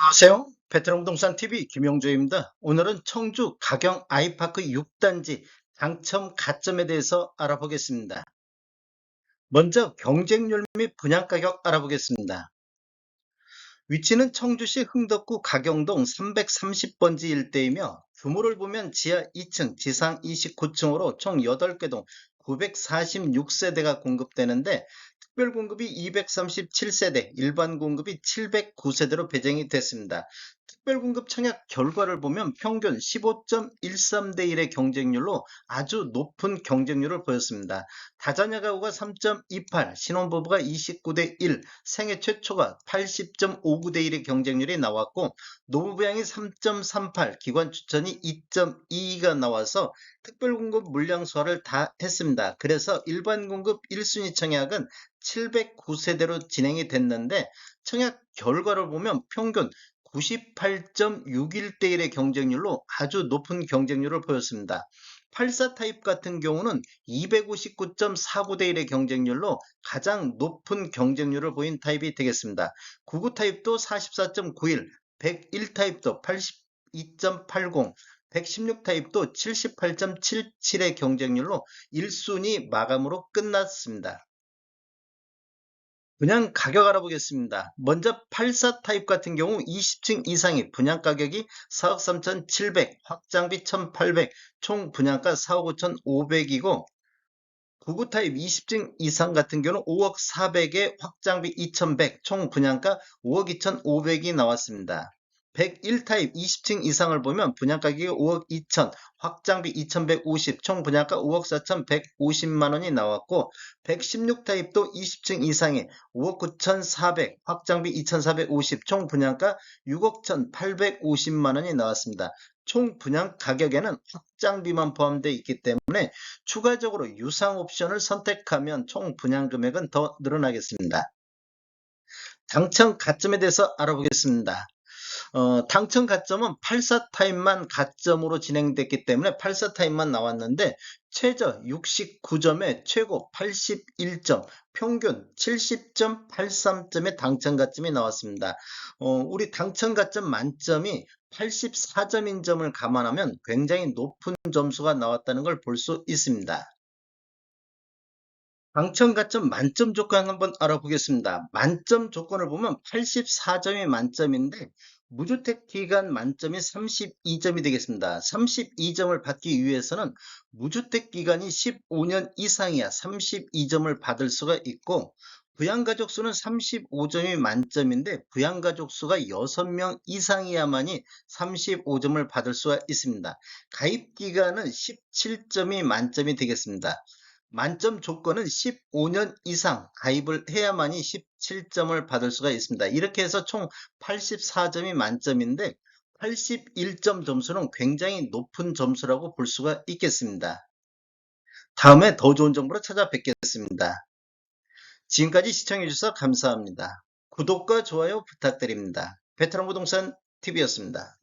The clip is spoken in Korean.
안녕하세요. 베테랑 부동산 TV 김용조입니다. 오늘은 청주 가경 아이파크 6단지 당첨 가점에 대해서 알아보겠습니다. 먼저 경쟁률 및 분양 가격 알아보겠습니다. 위치는 청주시 흥덕구 가경동 330번지 일대이며 규모를 보면 지하 2층, 지상 29층으로 총 8개 동 946세대가 공급되는데 특별 공급이 237세대, 일반 공급이 709세대로 배정이 됐습니다. 특별 공급 청약 결과를 보면 평균 15.13대 1의 경쟁률로 아주 높은 경쟁률을 보였습니다. 다자녀 가구가 3.28, 신혼부부가 29대 1, 생애 최초가 80.59대 1의 경쟁률이 나왔고 노무부양이 3.38, 기관 추천이 2.22가 나와서 특별 공급 물량 소화를 다 했습니다. 그래서 일반 공급 1순위 청약은 709세대로 진행이 됐는데 청약 결과를 보면 평균 98.61대 1의 경쟁률로 아주 높은 경쟁률을 보였습니다. 84 타입 같은 경우는 259.49대 1의 경쟁률로 가장 높은 경쟁률을 보인 타입이 되겠습니다. 99 타입도 44.91, 101 타입도 82.80, 116 타입도 78.77의 경쟁률로 1순위 마감으로 끝났습니다. 분양 가격 알아보겠습니다. 먼저 84 타입 같은 경우 20층 이상이 분양 가격이 4억 3,700, 확장비 1,800, 총 분양가 4억 5,500이고 99 타입 20층 이상 같은 경우는 5억 400에 확장비 2,100, 총 분양가 5억 2,500이 나왔습니다. 101 타입 20층 이상을 보면 분양가격이 5억 2천, 확장비 2,150, 총 분양가 5억 4,150만 원이 나왔고 116 타입도 20층 이상에 5억 9,400, 확장비 2,450, 총 분양가 6억 1,850만 원이 나왔습니다. 총 분양 가격에는 확장비만 포함되어 있기 때문에 추가적으로 유상 옵션을 선택하면 총 분양 금액은 더 늘어나겠습니다. 당첨 가점에 대해서 알아보겠습니다. 어, 당첨 가점은 84 타임만 가점으로 진행됐기 때문에 84 타임만 나왔는데 최저 69점에 최고 81점, 평균 70.83점의 당첨 가점이 나왔습니다. 어, 우리 당첨 가점 만점이 84점인 점을 감안하면 굉장히 높은 점수가 나왔다는 걸 볼 수 있습니다. 당첨 가점 만점 조건 한번 알아보겠습니다. 만점 조건을 보면 84점이 만점인데 무주택 기간 만점이 32점이 되겠습니다. 32점을 받기 위해서는 무주택 기간이 15년 이상이야 32점을 받을 수가 있고 부양가족 수는 35점이 만점인데 부양가족 수가 6명 이상이야만이 35점을 받을 수가 있습니다. 가입기간은 17점이 만점이 되겠습니다. 만점 조건은 15년 이상 가입을 해야만이 17점을 받을 수가 있습니다. 이렇게 해서 총 84점이 만점인데 81점 점수는 굉장히 높은 점수라고 볼 수가 있겠습니다. 다음에 더 좋은 정보로 찾아뵙겠습니다. 지금까지 시청해주셔서 감사합니다. 구독과 좋아요 부탁드립니다. 베테랑 부동산 TV였습니다.